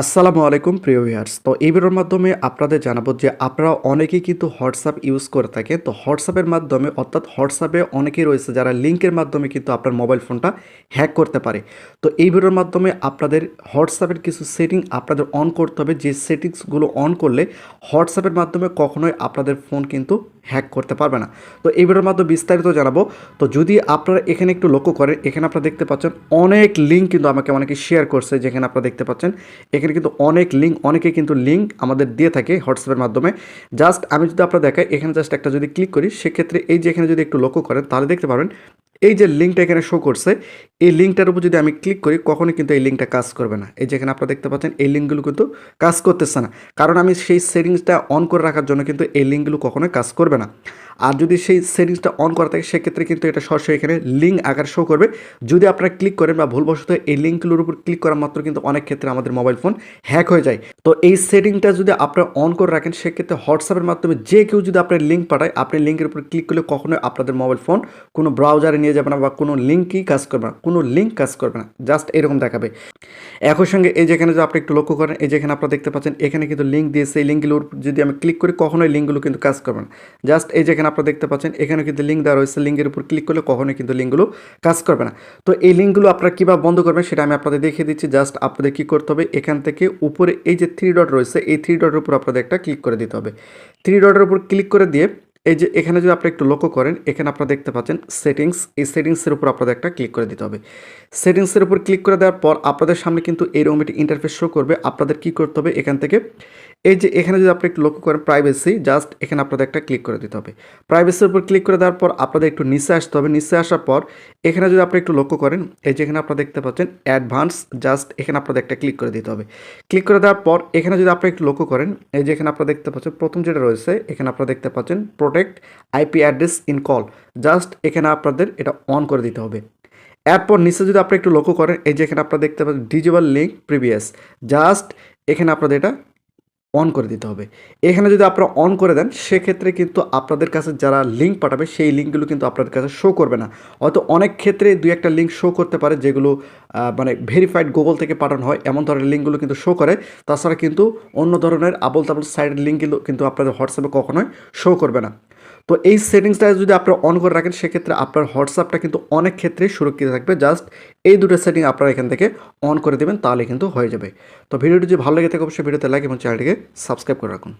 আসসালামু আলাইকুম, প্রিয় ভিউয়ার্স। তো এই ভিডিওর মাধ্যমে আপনাদের জানাব যে আপনারা অনেকেই কিন্তু হোয়াটসঅ্যাপ ইউজ করে থাকে। তো হোয়াটসঅ্যাপের মাধ্যমে, অর্থাৎ হোয়াটসঅ্যাপে অনেকেই রয়েছে যারা লিঙ্কের মাধ্যমে কিন্তু আপনার মোবাইল ফোনটা হ্যাক করতে পারে। তো এই ভিডিওর মাধ্যমে আপনাদের হোয়াটসঅ্যাপের কিছু সেটিং আপনাদের অন করতে হবে। যে সেটিংসগুলো অন করলে হোয়াটসঅ্যাপের মাধ্যমে কখনোই আপনাদের ফোন কিন্তু হ্যাক করতে পারবে না। তো এই ভিডিওর মাধ্যমে বিস্তারিত জানাব। তো যদি আপনারা এখানে একটু লক্ষ্য করেন, এখানে আপনারা দেখতে পাচ্ছেন অনেক লিঙ্ক কিন্তু আমাকে অনেকে শেয়ার করছে, যেখানে আপনারা দেখতে পাচ্ছেন। এখানে কিন্তু অনেক লিঙ্ক অনেকে কিন্তু লিঙ্ক আমাদের দিয়ে থাকে হোয়াটসঅ্যাপের মাধ্যমে। জাস্ট আমি যদি আপনারা দেখাই, এখানে জাস্ট একটা যদি ক্লিক করি, সেক্ষেত্রে এই যে এখানে যদি একটু লক্ষ্য করেন, তাহলে দেখতে পারবেন এই যে লিঙ্কটা এখানে শো করছে, এই লিঙ্কটার উপর যদি আমি ক্লিক করি, কখনোই কিন্তু এই লিঙ্কটা কাজ করবে না। এই যেখানে আপনারা দেখতে পাচ্ছেন, এই লিঙ্কগুলো কিন্তু কাজ করতেছে না। কারণ আমি সেই সেটিংসটা অন করে রাখার জন্য কিন্তু এই লিঙ্কগুলো কখনোই কাজ করবে না। আর যদি সেই সেটিংসটা অন করা থাকে, সেক্ষেত্রে কিন্তু এটা সরাসরি এখানে লিঙ্ক আকার শো করবে। যদি আপনারা ক্লিক করেন বা ভুলবশত এই লিঙ্কগুলোর উপর ক্লিক করা মাত্র কিন্তু অনেক ক্ষেত্রে আমাদের মোবাইল ফোন হ্যাক হয়ে যায়। তো এই সেটিংটা যদি আপনারা অন করে রাখেন, সেক্ষেত্রে হোয়াটসঅ্যাপের মাধ্যমে যে কেউ যদি আপনার লিঙ্ক পাঠায়, আপনি লিঙ্কের উপর ক্লিক করলে কখনোই আপনাদের মোবাইল ফোন কোনো ব্রাউজারে নিয়ে যাবে না বা কোনো লিঙ্কই কাজ করবে না, কোনো লিঙ্ক কাজ করবে না জাস্ট এরকম দেখাবে। একই সঙ্গে এই যেখানে যদি আপনি একটু লক্ষ্য করেন, এই যেখানে আপনারা দেখতে পাচ্ছেন, এখানে কিন্তু লিঙ্ক দিয়ে সেই লিঙ্কগুলোর যদি আমি ক্লিক করি, কখনোই লিঙ্কগুলো কিন্তু কাজ করবে না। জাস্ট এই যেখানে আপনারা দেখতে পাচ্ছেন, এখানে কিন্তু লিঙ্ক দেওয়া রয়েছে লিঙ্কের উপর ক্লিক করলে কখনোই কিন্তু লিঙ্কগুলো কাজ করবে না। তো এই লিঙ্কগুলো আপনারা কীভাবে বন্ধ করবেন, সেটা আমি আপনাদের দেখিয়ে দিচ্ছি। জাস্ট আপনাদের কী করতে হবে, এখান থেকে উপরে এই যে থ্রি ডট রয়েছে, এই থ্রি ডটের উপর আপনাদের একটা ক্লিক করে দিতে হবে। থ্রি ডটের উপর ক্লিক করে দিয়ে এই যে এখানে যদি আপনি একটু লক্ষ্য করেন, এখানে আপনারা দেখতে পাচ্ছেন সেটিংস এই সেটিংসের উপর আপনাদের একটা ক্লিক করে দিতে হবে। সেটিংসের উপর ক্লিক করে দেওয়ার পর আপনাদের সামনে কিন্তু এইরকম একটি ইন্টারফেস শো করবে। আপনাদের কি করতে হবে এখান থেকে? এই যে এখানে যদি আপনি একটু লক্ষ্য করেন প্রাইভেসি জাস্ট এখানে আপনাদের একটা ক্লিক করে দিতে হবে। প্রাইভেসির উপর ক্লিক করে দেওয়ার পর আপনাদের একটু নিচে আসতে হবে। নিচে আসার পর এখানে যদি আপনি একটু লক্ষ্য করেন, এই যে এখানে আপনারা দেখতে পাচ্ছেন অ্যাডভান্স জাস্ট এখানে আপনাদের একটা ক্লিক করে দিতে হবে। ক্লিক করে দেওয়ার পর এখানে যদি আপনি একটু লক্ষ্য করেন, এই যে এখানে আপনারা দেখতে পাচ্ছেন, প্রথম যেটা রয়েছে, এখানে আপনারা দেখতে পাচ্ছেন protect IP address in call just এখানে আপনাদের এটা অন করে দিতে হবে। এরপর নিচে যদি আপনি একটু লক্ষ্য করেন, এই যে এখানে আপনারা দেখতে পাবেন ডিজিটাল লিঙ্ক প্রিভিয়াস জাস্ট এখানে আপনাদের এটা অন করে দিতে হবে। এখানে যদি আপনারা অন করে দেন, সেক্ষেত্রে কিন্তু আপনাদের কাছে যারা লিঙ্ক পাঠাবে, সেই লিঙ্কগুলো কিন্তু আপনাদের কাছে শো করবে না। হয়তো অনেক ক্ষেত্রে দুই একটা লিঙ্ক শো করতে পারে, যেগুলো মানে ভেরিফাইড গুগল থেকে পাঠানো হয়, এমন ধরনের লিঙ্কগুলো কিন্তু শো করে। তাছাড়া কিন্তু অন্য ধরনের আবল তাবল সাইডের লিঙ্কগুলো কিন্তু আপনাদের হোয়াটসঅ্যাপে কখনোই শো করবে না। তো এই সেটিংসটা যদি আপনি অন করে রাখেন, সেক্ষেত্রে আপনার হোয়াটসঅ্যাপটা কিন্তু অনেক ক্ষেত্রে সুরক্ষিত থাকবে। জাস্ট এই দুটো সেটিং আপনারা এখান থেকে অন করে দেবেন, তাহলে কিন্তু হয়ে যাবে। তো ভিডিওটি যদি ভালো লাগে থাকে, অবশ্যই ভিডিওতে লাইক এবং চ্যানেলটিকে সাবস্ক্রাইব করে রাখুন।